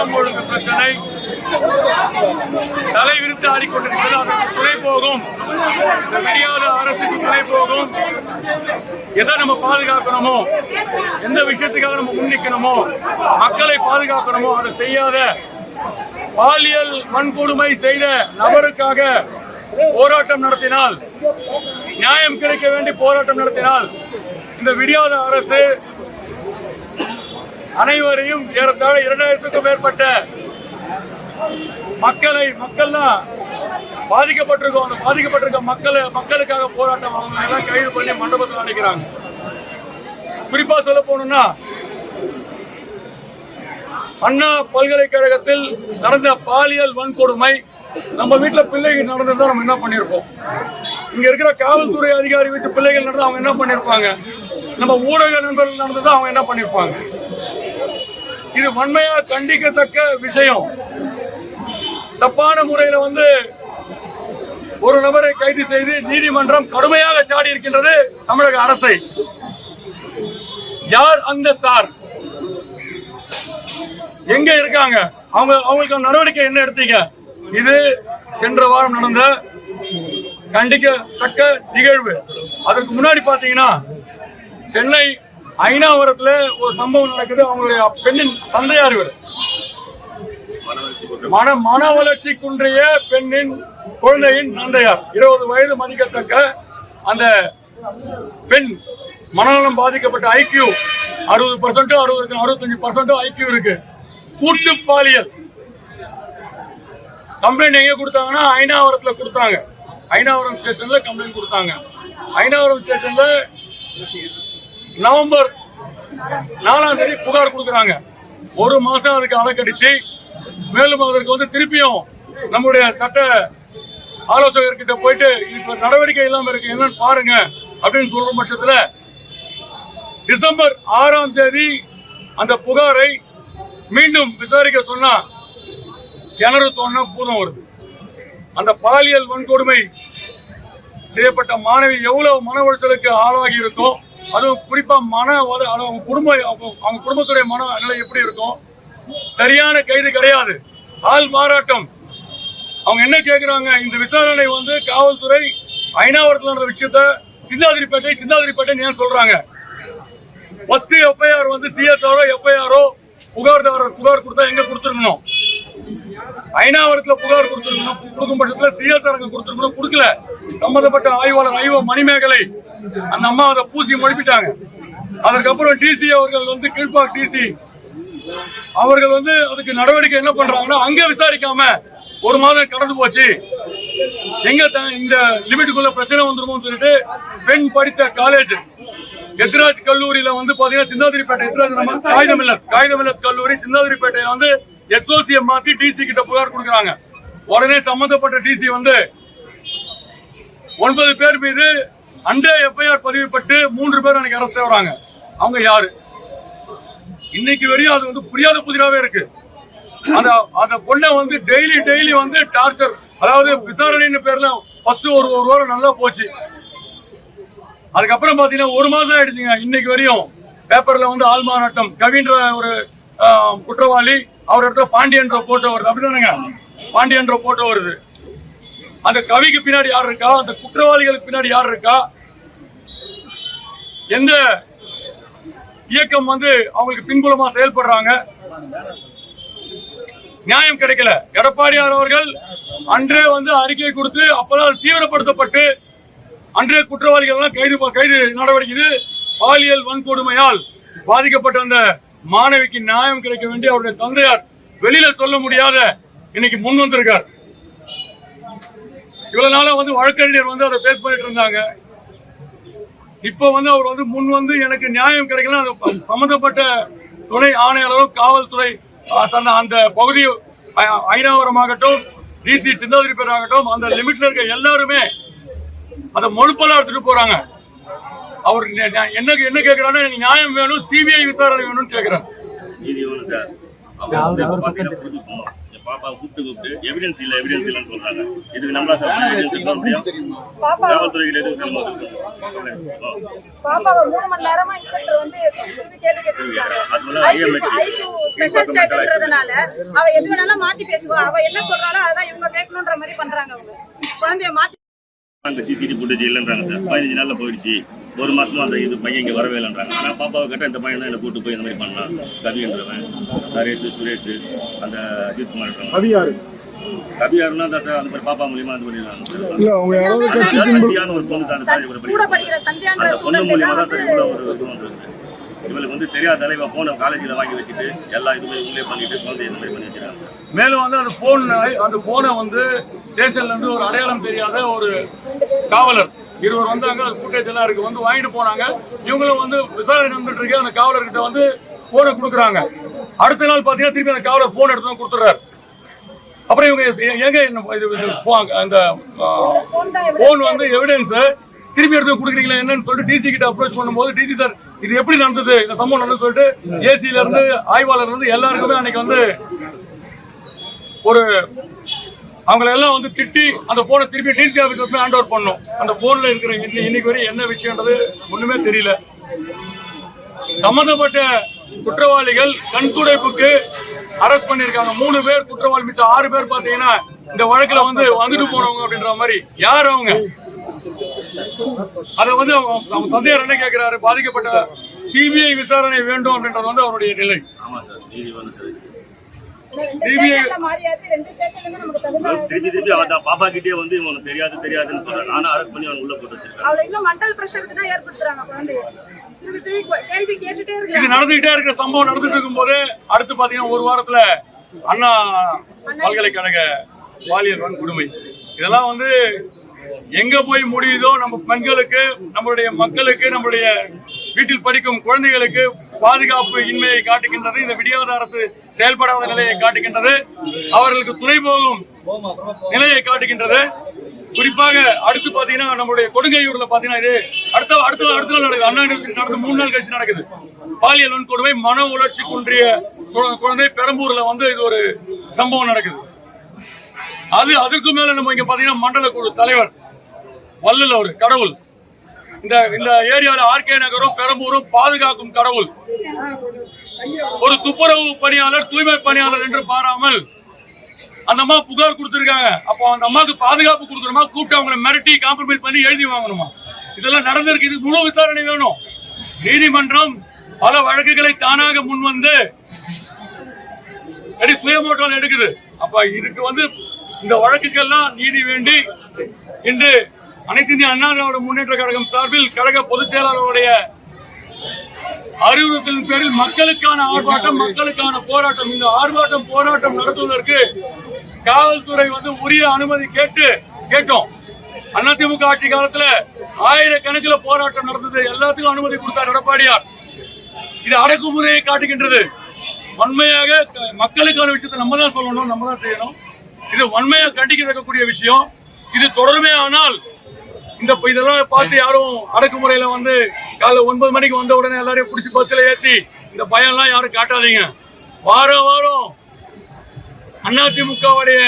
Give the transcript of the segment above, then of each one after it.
சட்டம் ஒழுங்கு பிரச்சனை. தலை விரித்து ஆடிக்கொண்டிருக்கிறது அதற்கு துணை போகும். இந்த விடியாத அரசுக்கு துணை போகும். எதை நம்ம பாதுகாக்கணுமோ எந்த விஷயத்துக்காக நம்ம முன்னிக்கணுமோ மக்களை பாதுகாக்கணுமோ அதை செய்யாத பாலியல் வன்கொடுமை செய்த நபருக்காக போராட்டம் நடத்தினால் நியாயம் கிடைக்க வேண்டி போராட்டம் நடத்தினால் இந்த விடியாத அரசு அனைவரையும் ஏறத்தாழ இரண்டாயிரத்துக்கும் மேற்பட்ட மக்களை மக்கள் தான் பாதிக்கப்பட்டிருக்கோம். அந்த பாதிக்கப்பட்டிருக்க மக்களை மக்களுக்காக போராட்டம் அவங்க எல்லாம் கைது பண்ணி மண்டபத்தில் நினைக்கிறாங்க குறிப்பா சொல்ல போனோம்னா அண்ணா பல்கலைக்கழகத்தில் நடந்த பாலியல் வன்கொடுமை நம்ம வீட்டில் பிள்ளைகள் நடந்ததா நம்ம என்ன பண்ணியிருப்போம் இங்க இருக்கிற காவல்துறை அதிகாரி வீட்டு பிள்ளைகள் நடந்து அவங்க என்ன பண்ணியிருப்பாங்க நம்ம ஊடக நண்பர்கள் நடந்ததா அவங்க என்ன பண்ணியிருப்பாங்க இது வன்மையா கண்டிக்கத்தக்க விஷயம். தப்பான முறையில வந்து ஒரு நபரை கைது செய்து நீதிமன்றம் கடுமையாக சாடி இருக்கின்றது தமிழக அரசை. யார் அந்த சார்? எங்க இருக்காங்க? அவங்க அவங்களுக்கு நடவடிக்கை என்ன எடுத்தீங்க? இது சென்ற வாரம் நடந்த கண்டிக்கத்தக்க நிகழ்வு. அதற்கு முன்னாடி பாத்தீங்கன்னா சென்னை ஐநாவரத்துல ஒரு சம்பவம் நடக்குது. அவங்களுடைய பெண்ணின் தந்தையார் இவர். மன மன வளர்ச்சி குன்றிய பெண்ணின் குழந்தையின் தந்தையார். இருபது வயது மதிக்கத்தக்க அந்த பெண் மனநலம் பாதிக்கப்பட்ட ஐக்கியூ அறுபது பர்சன்டோ அறுபது அறுபத்தஞ்சு பர்சன்டோ ஐக்கியூ இருக்கு. கூட்டு பாலியல். கம்ப்ளைண்ட் எங்க கொடுத்தாங்கன்னா ஐநாவரத்துல கொடுத்தாங்க. ஐநாவரம் ஸ்டேஷன்ல கம்ப்ளைண்ட் கொடுத்தாங்க. ஐநாவரம் ஸ்டேஷன்ல நவம்பர் நாலாம் தேதி புகார் கொடுக்குறாங்க. ஒரு மாசம் அதுக்கு அலக்கடிச்சு மேலும் அதற்கு வந்து திருப்பியும் நம்முடைய சட்ட ஆலோசகர்கிட்ட போயிட்டு இப்ப நடவடிக்கை இல்லாம இருக்கு என்னன்னு பாருங்க அப்படின்னு சொல்ற பட்சத்துல டிசம்பர் ஆறாம் தேதி அந்த புகாரை மீண்டும் விசாரிக்க சொன்னா கிணறு தோணா பூதம் வருது. அந்த பாலியல் வன்கொடுமை செய்யப்பட்ட மாணவி எவ்வளவு மன உளைச்சலுக்கு ஆளாகி இருக்கும் அதுவும் குறிப்பா மன அவங்க குடும்ப அவங்க குடும்பத்துடைய மன நிலை எப்படி இருக்கும் சரியான கைது கிடையாது. ஆள் மாறாட்டம். அவங்க என்ன கேட்குறாங்க இந்த விசாரணை வந்து காவல்துறை ஐநாவரத்தில் நடந்த விஷயத்த சிந்தாதிரிப்பேட்டை சிந்தாதிரிப்பேட்டை ஏன் சொல்றாங்க? ஃபர்ஸ்ட் எஃப்ஐஆர் வந்து சிஎஸ்ஆரோ எஃப்ஐஆரோ புகார்தாரர் புகார் கொடுத்தா எங்க கொடுத்துருக்கணும்? ஐநாவரத்துல புகார் கொடுத்துருக்கணும். கொடுக்கும் பட்சத்துல சிஎஸ்ஆர் அங்க கொடுத்துருக்கணும். கொடுக்கல. சம்பந்தப்பட்ட ஆய்வாளர் ஐவோ மணிமேகலை அந்த அம்மா அதை பூசி மழுப்பிட்டாங்க அதற்கப்புறம் டிசி அவர்கள் வந்து கீழ்பாக் டிசி அவர்கள் வந்து அதுக்கு நடவடிக்கை என்ன பண்றாங்கன்னா அங்க விசாரிக்காம ஒரு மாதம் கடந்து போச்சு. எங்க த- இந்த லிமிட்டுக்குள்ள பிரச்சனை வந்துருமோன்னு சொல்லிட்டு பெண் படித்த காலேஜ் எத்ராஜ் கல்லூரியில வந்து பாத்தீங்கன்னா சிந்தாதிரிப்பேட்டை எத்ராஜ் நம்ம காகிதமில்லத் காகிதமில்லத் கல்லூரி சிந்தாதிரிப்பேட்டையில வந்து எஸ்ஓசியை மாத்தி டிசி கிட்ட புகார் கொடுக்குறாங்க. உடனே சம்பந்தப்பட்ட டிசி வந்து ஒன்பது பேர் மீது அண்டே எஃப்ஐஆர் பதிவுப்பட்டு மூன்று பேர் அன்னைக்கு அரெஸ்ட் ஆகுறாங்க அவங்க யாரு? இன்னைக்கு வரையும் அது வந்து புரியாத புதிராவே இருக்கு. அந்த அந்த பொண்ணை வந்து டெய்லி டெய்லி வந்து டார்ச்சர் அதாவது விசாரணைன்னு பேர்ல ஃபர்ஸ்ட் ஒரு ஒரு வாரம் நல்லா போச்சு. அதுக்கப்புறம் பாத்தீங்கன்னா ஒரு மாசம் ஆயிடுச்சுங்க. இன்னைக்கு வரையும் பேப்பர்ல வந்து ஆள்மாநாட்டம் கவின்ற ஒரு குற்றவாளி அவர் இடத்துல பாண்டியன்ற போட்டோ வருது. அப்படிதானுங்க? பாண்டியன்ற போட்டோ வருது. அந்த கவிக்கு பின்னாடி யார் இருக்கா? அந்த குற்றவாளிகளுக்கு பின்னாடி யார் இருக்கா? எந்த இயக்கம் வந்து அவங்களுக்கு பின்புலமா செயல்படுறாங்க? நியாயம் கிடைக்கல. எடப்பாடியார் அவர்கள் அன்றே வந்து அறிக்கை கொடுத்து அப்பதான் தீவிரப்படுத்தப்பட்டு அன்றே குற்றவாளிகள் எல்லாம் கைது கைது நடவடிக்கை பாலியல் வன்கொடுமையால் பாதிக்கப்பட்ட அந்த மாணவிக்கு நியாயம் கிடைக்க வேண்டிய அவருடைய தந்தையார் வெளியில சொல்ல முடியாத இன்னைக்கு முன் வந்திருக்கார். இவ்வளவு நாளா வந்து வழக்கறிஞர் வந்து அதை பேஸ் பண்ணிட்டு இருந்தாங்க. இப்ப வந்து அவர் வந்து முன் வந்து எனக்கு நியாயம் கிடைக்கல. அது சம்பந்தப்பட்ட துணை ஆணையாளரும் காவல்துறை தன்னை அந்த பகுதி ஐநாவரமாகட்டும் டிசி சிந்தாதிரி ஆகட்டும் அந்த லிமிட்ல இருக்க எல்லாருமே அதை மொழுப்பெல்லாம் எடுத்துட்டு போறாங்க. அவர் என்ன என்ன எனக்கு நியாயம் வேணும் சிபிஐ விசாரணை வேணும்னு கேக்குறாங்க நீதி வேணும் சார். அவங்க பாத்தீங்கன்னா பாப்பா கூப்பிட்டு கூப்பிட்டு எவிடன்ஸ் இல்ல எவிடன்ஸ் இல்லைன்னு சொல்றாங்க. இதுக்கு நம்மளா சார் எவிடன்ஸ் முடியும்? காவல்துறையில் எதுவும் அவ எது வேணாலும் மாத்தி பேசுவா. அவ என்ன சொல்றாளோ அதான் இவங்க கேட்கணுன்ற மாதிரி பண்றாங்க அவங்க. குழந்தைய மாத்தி சிசிடிவி ஃபுட்டேஜ் இல்லைன்றாங்க சார். பதினஞ்சு நாள்ல போயிடுச்சு. ஒரு மாசமா அந்த இது பையன் இங்க வரவே இல்லைன்றாங்க. ஆனா பாப்பாவை கேட்டா இந்த பையன் தான் என்ன கூட்டு போய் இந்த மாதிரி பண்ணான் கவின்றவன் நரேஷ் சுரேஷ் அந்த அஜித் குமார்ன்றவன். அது யாரு கவி யாருன்னா அந்த அந்த மாதிரி பாப்பா மூலியமா இது பண்ணிருக்காங்க சார் இல்ல அவங்க யாராவது கட்சி சந்தியான ஒரு பொண்ணு சார் அந்த பொண்ணு மூலியமா தான் சார் வந்து இவ்வளவு ஒரு இது வந்திருக்கு. இவளுக்கு வந்து தெரியாத தலைவா போன காலேஜில் வாங்கி வச்சுட்டு எல்லா இதுவுமே இவங்களே பண்ணிட்டு குழந்தை இந்த மாதிரி பண்ணி வச்சிருக்காங்க மேலும் வந்து அந்த போன் அந்த போனை வந்து ஸ்டேஷன்ல இருந்து ஒரு அடையாளம் தெரியாத ஒரு காவலர். இருவர் வந்தாங்க அது ஃபுட்டேஜ் எல்லாம் இருக்கு. வந்து வாங்கிட்டு போனாங்க. இவங்களும் வந்து விசாரணை நடந்துட்டு இருக்கு. அந்த காவலர்கிட்ட வந்து போனை கொடுக்குறாங்க. அடுத்த நாள் பார்த்தீங்கன்னா திருப்பி அந்த காவலர் போன் எடுத்து தான் கொடுத்துறாரு அப்புறம் இவங்க எங்க என்ன இது அந்த போன் வந்து எவிடன்ஸ் திருப்பி எடுத்து கொடுக்குறீங்களா என்னன்னு சொல்லிட்டு டிசி கிட்ட அப்ரோச் பண்ணும்போது டிசி சார் இது எப்படி நடந்தது? இந்த சம்பவம் நடந்தது சொல்லிட்டு ஏசியில இருந்து ஆய்வாளர் இருந்து எல்லாருக்குமே அன்னைக்கு வந்து ஒரு அவங்களெல்லாம் வந்து திட்டி அந்த போனை திருப்பி டிசி ஆஃபீஸ் போய் ஹேண்ட் ஓவர் பண்ணோம் அந்த போனில் இருக்கிற இன்னி- இன்னைக்கு வரையும் என்ன விஷயம்ன்றது ஒன்றுமே தெரியல. சம்பந்தப்பட்ட குற்றவாளிகள் கண்துடைப்புக்கு அரெஸ்ட் பண்ணியிருக்காங்க. மூணு பேர் குற்றவாளி மிச்சம் ஆறு பேர் பார்த்தீங்கன்னா இந்த வழக்கில் வந்து வந்துட்டு போனவங்க அப்படின்ற மாதிரி. யார் அவங்க? அதை வந்து அவங்க அவங்க தந்தையார் என்ன கேட்கிறாரு பாதிக்கப்பட்ட சிபிஐ விசாரணை வேண்டும் அப்படின்றது வந்து அவருடைய நிலை. ஆமா சார் நீதி வந்து சார். பாப்பா கிட்டே வந்து இவனுக்கு தெரியாது தெரியாதுன்னு சொல்றாங்க ஆனா அரெஸ்ட் பண்ணி அவன் உள்ள போட்டு மென்டல் ப்ரெஷருக்கு தான் ஏற்படுத்துறாங்க குழந்தைய. இது நடந்துகிட்டே இருக்கிற சம்பவம் நடந்துட்டு இருக்கும்போது அடுத்து பாத்தீங்கன்னா ஒரு வாரத்துல அண்ணா. பல்கலைக்கழக பாலியல் வன்கொடுமை. இதெல்லாம் வந்து எங்க போய் முடியுதோ நம்ம பெண்களுக்கு நம்மளுடைய மக்களுக்கு நம்மளுடைய வீட்டில் படிக்கும் குழந்தைகளுக்கு பாதுகாப்பு இன்மையை காட்டுகின்றது. இந்த விடியாத அரசு செயல்படாத நிலையை காட்டுகின்றது. அவர்களுக்கு துணை போகும் நிலையை காட்டுகின்றது. குறிப்பாக அடுத்து பாத்தீங்கன்னா நம்மளுடைய கொடுங்கையூர்ல பாத்தீங்கன்னா இது அடுத்த அடுத்த அடுத்த நாள் நடக்குது. அண்ணா யூனிவர்சிட்டி நடந்து மூணு நாள் கழிச்சு நடக்குது. பாலியல் வன்கொடுமை மன உணர்ச்சி குன்றிய குழந்தை பெரம்பூர்ல வந்து இது ஒரு சம்பவம் நடக்குது. அது அதுக்கு மேல நம்ம இங்க பாத்தீங்கன்னா மண்டல குழு தலைவர் வல்லல் அவரு கடவுள். இந்த இந்த ஏரியால ஆர்கே நகரும் பெரம்பூரும் பாதுகாக்கும் கடவுள். ஒரு துப்புரவு பணியாளர் தூய்மை பணியாளர் என்று பாராமல் அந்த அம்மா புகார் கொடுத்துருக்காங்க. அப்போ அந்த அம்மாவுக்கு பாதுகாப்பு கொடுக்கணுமா? கூப்பிட்டு அவங்களை மிரட்டி காம்ப்ரமைஸ் பண்ணி எழுதி வாங்கணுமா? இதெல்லாம் நடந்திருக்கு. இது முழு விசாரணை வேணும். நீதிமன்றம் பல வழக்குகளை தானாக முன் வந்து சுயமோட்டால் எடுக்குது. அப்ப இதுக்கு வந்து இந்த வழக்குக்கெல்லாம் நீதி வேண்டி இன்று அனைத்து இந்திய அண்ணா திராவிட முன்னேற்ற கழகம் சார்பில் கழக பொதுச் செயலாளருடைய அறிவுறுத்தலின் பேரில் மக்களுக்கான ஆர்ப்பாட்டம் மக்களுக்கான போராட்டம். இந்த ஆர்ப்பாட்டம் போராட்டம் நடத்துவதற்கு காவல்துறை வந்து உரிய அனுமதி கேட்டு கேட்டோம். அதிமுக ஆட்சி காலத்துல ஆயிரக்கணக்கில் போராட்டம் நடந்தது. எல்லாத்துக்கும் அனுமதி கொடுத்தார் எடப்பாடியார். இது அடக்குமுறையை காட்டுகின்றது. வன்மையாக மக்களுக்கான விஷயத்தை நம்ம தான் சொல்லணும் நம்ம தான் செய்யணும். இது வன்மையாக கண்டிக்கத்தக்கக்கூடிய விஷயம். இது தொடருமே ஆனால் இந்த இதெல்லாம் பார்த்து யாரும் அடக்குமுறையில வந்து காலைல ஒன்பது மணிக்கு வந்த உடனே எல்லாரையும் பிடிச்சி பஸ்ல ஏத்தி இந்த பயம்லாம் யாரும் காட்டாதீங்க. வாரம் வாரம் அதிமுகவுடைய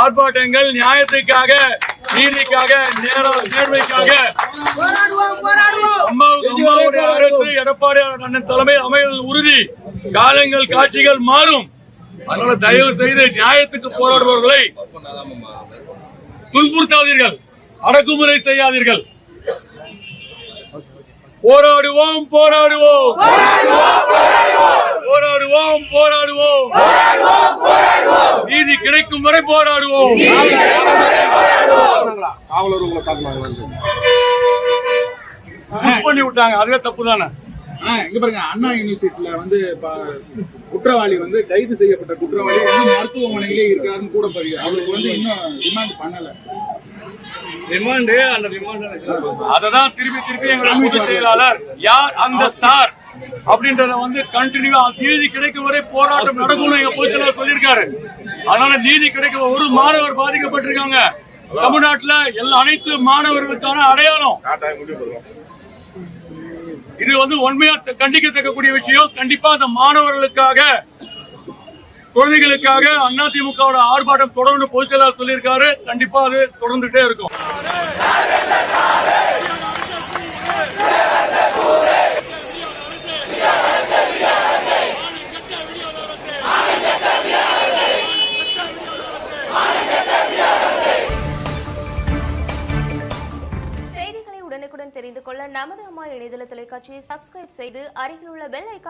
ஆர்ப்பாட்டங்கள் நியாயத்துக்காக நீதிக்காக நேர நேர்மைக்காக. அம்மாவுடைய அரசு எடப்பாடி அண்ணன் தலைமையில் அமைவது உறுதி. காலங்கள் காட்சிகள் மாறும். அதனால தயவு செய்து நியாயத்துக்கு போராடுபவர்களை துன்புறுத்தாதீர்கள். அடக்குமுறை செய்யாதீர்கள். போராடுவோம் போராடுவோம். போராடுவோம் போராடுவோம். நீதி கிடைக்கும் வரை போராடுவோம். பண்ணி விட்டாங்க. அதுவே தப்பு தானே இங்க பாருங்க. அண்ணா யூனிவர்சிட்டியில வந்து இப்ப குற்றவாளி வந்து கைது செய்யப்பட்ட குற்றவாளி இன்னும் மருத்துவமனையிலே இருக்காருன்னு கூட பாருங்க அவருக்கு வந்து இன்னும் ரிமாண்ட் பண்ணல. ரிமாண்டு அந்த ரிமாண்ட் அததான் திருப்பி திருப்பி எங்களுடைய பொதுச் செயலாளர் யார்? அந்த சார். அப்படின்றத வந்து கண்டினியூ நீதி கிடைக்கும் வரை போராட்டம் நடக்கும்னு எங்க பொதுச் செயலாளர் சொல்லியிருக்காரு. அதனால நீதி கிடைக்க ஒரு மாணவர் பாதிக்கப்பட்டிருக்காங்க. தமிழ்நாட்டுல எல்லா அனைத்து மாணவர்களுக்கான அடையாளம். இது வந்து உண்மையா கண்டிக்கத்தக்கக்கூடிய விஷயம். கண்டிப்பா அந்த மாணவர்களுக்காக குழந்தைகளுக்காக அதிமுகவோட ஆர்ப்பாட்டம் தொடர்ந்து பொதுச் செயலாளர் சொல்லியிருக்காரு. கண்டிப்பா அது தொடர்ந்துட்டே இருக்கும். செய்திகளை உடனுக்குடன் தெரிந்து கொள்ள நமது அம்மா இணையதள தொலைக்காட்சியை சப்ஸ்கிரைப் செய்து அருகில் உள்ள பெல் ஐக்கா